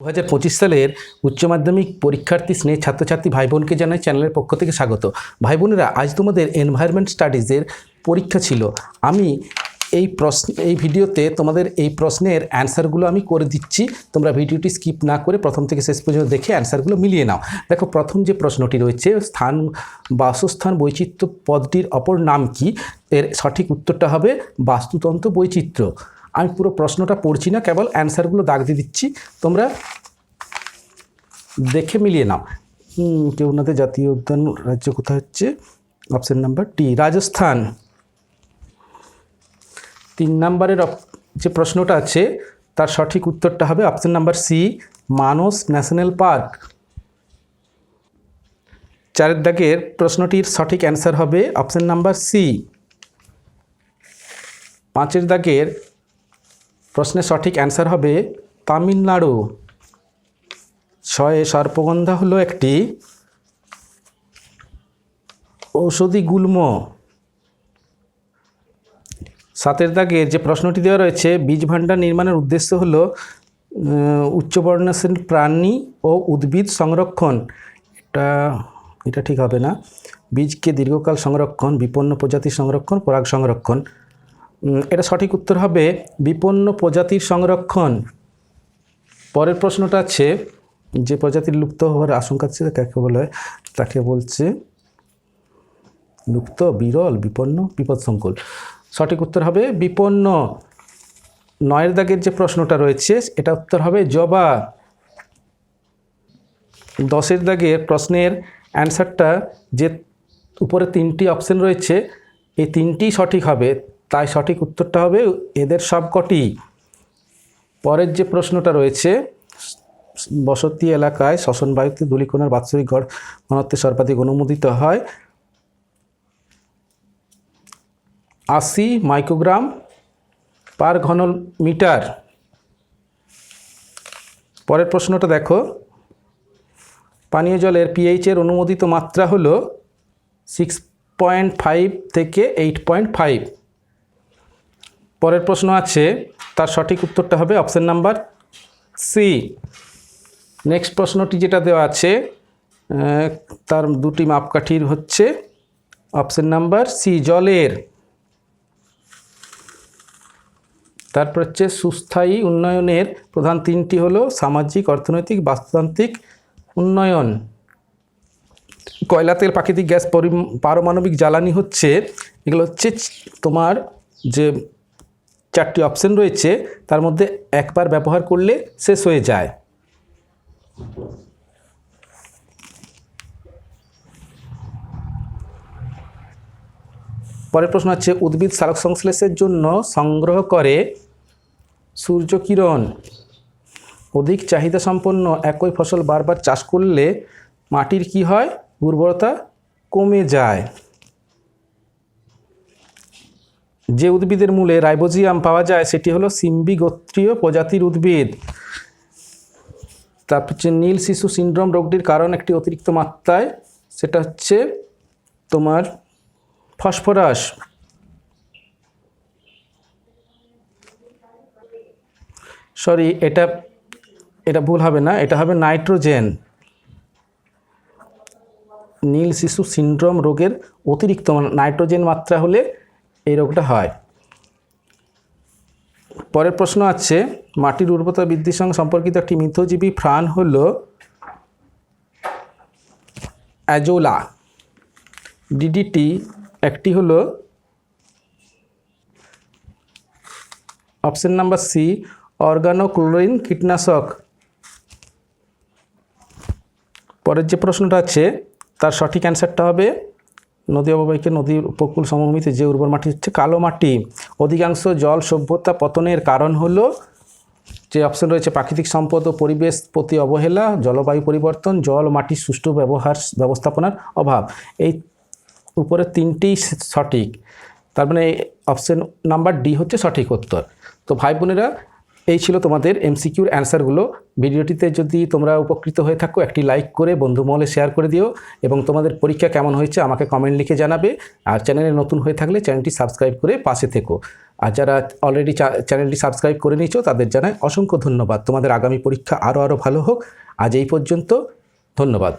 দু হাজার পঁচিশ সালের উচ্চ মাধ্যমিক পরীক্ষার্থী স্নেহ ছাত্রছাত্রী ভাই বোনকে জানাই চ্যানেলের পক্ষ থেকে স্বাগত। ভাই বোনেরা আজ তোমাদের এনভায়রনমেন্ট স্টাডিজের পরীক্ষা ছিল। আমি এই প্রশ্ন, এই ভিডিওতে তোমাদের এই প্রশ্নের অ্যান্সারগুলো আমি করে দিচ্ছি। তোমরা ভিডিওটি স্কিপ না করে প্রথম থেকে শেষ পর্যন্ত দেখে অ্যান্সারগুলো মিলিয়ে নাও। দেখো, প্রথম যে প্রশ্নটি রয়েছে, স্থান, বাসস্থান বৈচিত্র্য পদটির অপর নাম কি? এর সঠিক উত্তরটা হবে বাস্তুতন্ত্র বৈচিত্র্য। আমি পুরো প্রশ্নটা পড়ছি না কেবল অ্যান্সারগুলো দাগ দিয়ে দিচ্ছি। তোমরা দেখে মিলিয়ে নাও। হুম, কেউনাতে জাতীয় উদ্যান রাজ্য কোথায় হচ্ছে? অপশন নাম্বার টি রাজস্থান। তিন নম্বরের যে প্রশ্নটা আছে তার সঠিক উত্তরটা হবে option number C Manas national park. চারের দাগের প্রশ্নটির সঠিক অ্যান্সার হবে অপশন নাম্বার সি পাঁচের দাগের প্রশ্নের সঠিক অ্যান্সার হবে তামিলনাড়ু। ছয়ে সর্পগন্ধা হলো একটি ঔষধি গুল্ম। সাতের দাগের যে প্রশ্নটি দেওয়া রয়েছে বীজ ভাণ্ডার নির্মাণের উদ্দেশ্য হল আহ, উচ্চ বর্ণশীল প্রাণী ও উদ্ভিদ সংরক্ষণ। এটা এটা ঠিক হবে না। বীজকে দীর্ঘকাল সংরক্ষণ বিপন্ন প্রজাতির সংরক্ষণ পরাগ সংরক্ষণ। এটা সঠিক উত্তর হবে বিপন্ন প্রজাতির সংরক্ষণ। পরের প্রশ্নটা আছে, যে প্রজাতির লুপ্ত হওয়ার আশঙ্কা আছে কাকে বলে? তাকে বলছে, লুপ্ত, বিরল, বিপন্ন, বিপদসংকুল। সঠিক উত্তর হবে বিপন্ন। নয়ের দাগের যে প্রশ্নটা রয়েছে, এটা উত্তর হবে জবা। দশের দাগের প্রশ্নের অ্যান্সারটা যে উপরে তিনটি অপশন রয়েছে, এই তিনটি সঠিক হবে। তাই সঠিক উত্তরটা হবে এদের সবকটি। পরের যে প্রশ্নটা রয়েছে, বসতি এলাকায় শ্বসন বায়ুতে ধূলিকণার বাৎসরিক গড় ঘনত্বে সর্বাধিক অনুমোদিত হয়। আশি মাইক্রোগ্রাম পার ঘন মিটার পরের প্রশ্নটা দেখো, পানীয় জলের পিএইচের অনুমোদিত মাত্রা হলো সিক্স পয়েন্ট ফাইভ থেকে এইট পয়েন্ট ফাইভ পরের প্রশ্ন আছে, তার সঠিক উত্তরটা হবে অপশন নাম্বার সি। নেক্সট প্রশ্নটি যেটা দেওয়া আছে তার দুটি মাপকাঠির হচ্ছে অপশন নাম্বার সি, জলের। তারপর হচ্ছে সুস্থায়ী উন্নয়নের প্রধান তিনটি হলো সামাজিক, অর্থনৈতিক, বাস্তুতান্ত্রিক উন্নয়ন। কয়লা তেল প্রাকৃতিক গ্যাস পরি- পারমাণবিক জ্বালানি হচ্ছে, এগুলো হচ্ছে তোমার যে চারটি অপশন রয়েছে, তার মধ্যে একবার ব্যবহার করলে শেষ হয়ে যায়। পরের প্রশ্ন হচ্ছে উদ্ভিদ সালোক সংশ্লেষের জন্য সংগ্রহ করে সূর্যকিরণ অধিক চাহিদা সম্পন্ন একই ফসল বারবার চাষ করলে মাটির কি হয়? উর্বরতা কমে যায়। যে উদ্ভিদের মূলে রাইবোজিয়াম পাওয়া যায়, সেটি হলো সিম্বি গোত্রীয় প্রজাতির উদ্ভিদ। তারপর হচ্ছে নীল শিশু সিন্ড্রোম রোগটির কারণ একটি অতিরিক্ত মাত্রায়, সেটা হচ্ছে তোমার ফসফরাস। সরি, এটা এটা ভুল হবে না, এটা হবে নাইট্রোজেন। নীল শিশু সিন্ড্রোম রোগের অতিরিক্ত নাইট্রোজেন মাত্রা হলে এই রোগটা হয়। পরের প্রশ্ন আছে, মাটির উর্বরতা বৃদ্ধির সঙ্গে সম্পর্কিত একটি মিথজীবী প্রাণ হল অ্যাজোলা। ডিডিটি একটি হলো অপশন নাম্বার সি, অর্গানোক্লোরিন কীটনাশক। পরের যে প্রশ্নটা আছে, তার সঠিক অ্যান্সারটা হবে নদী অববাহিকা নদীর উপকূল সমভূমিতে যে উর্বর মাটি হচ্ছে কালো মাটি। অধিকাংশ জল সভ্যতা পতনের কারণ হলো যে অপশন রয়েছে প্রাকৃতিক সম্পদ ও পরিবেশ প্রতি অবহেলা, জলবায়ু পরিবর্তন, জল মাটির সুষ্ঠু ব্যবহার, ব্যবস্থাপনার অভাব। এই উপরে তিনটেই সঠিক। তার মানে অপশন নাম্বার ডি হচ্ছে সঠিক উত্তর। তো ভাই বোনেরা এই ছিল তোমাদের এমসিকিউর অ্যান্সারগুলো ভিডিওটিতে যদি তোমরা উপকৃত হয়ে থাকো, একটি লাইক করে বন্ধু মহলে শেয়ার করে দিও এবং তোমাদের পরীক্ষা কেমন হয়েছে আমাকে কমেন্ট লিখে জানাবে। আর চ্যানেলে নতুন হয়ে থাকলে চ্যানেলটি সাবস্ক্রাইব করে পাশে থেকো। আর যারা অলরেডি চ্যানেলটি সাবস্ক্রাইব করে নিয়েছো, তাদের জানায় অসংখ্য ধন্যবাদ। তোমাদের আগামী পরীক্ষা আরও আরও ভালো হোক। আজ এই পর্যন্ত ধন্যবাদ।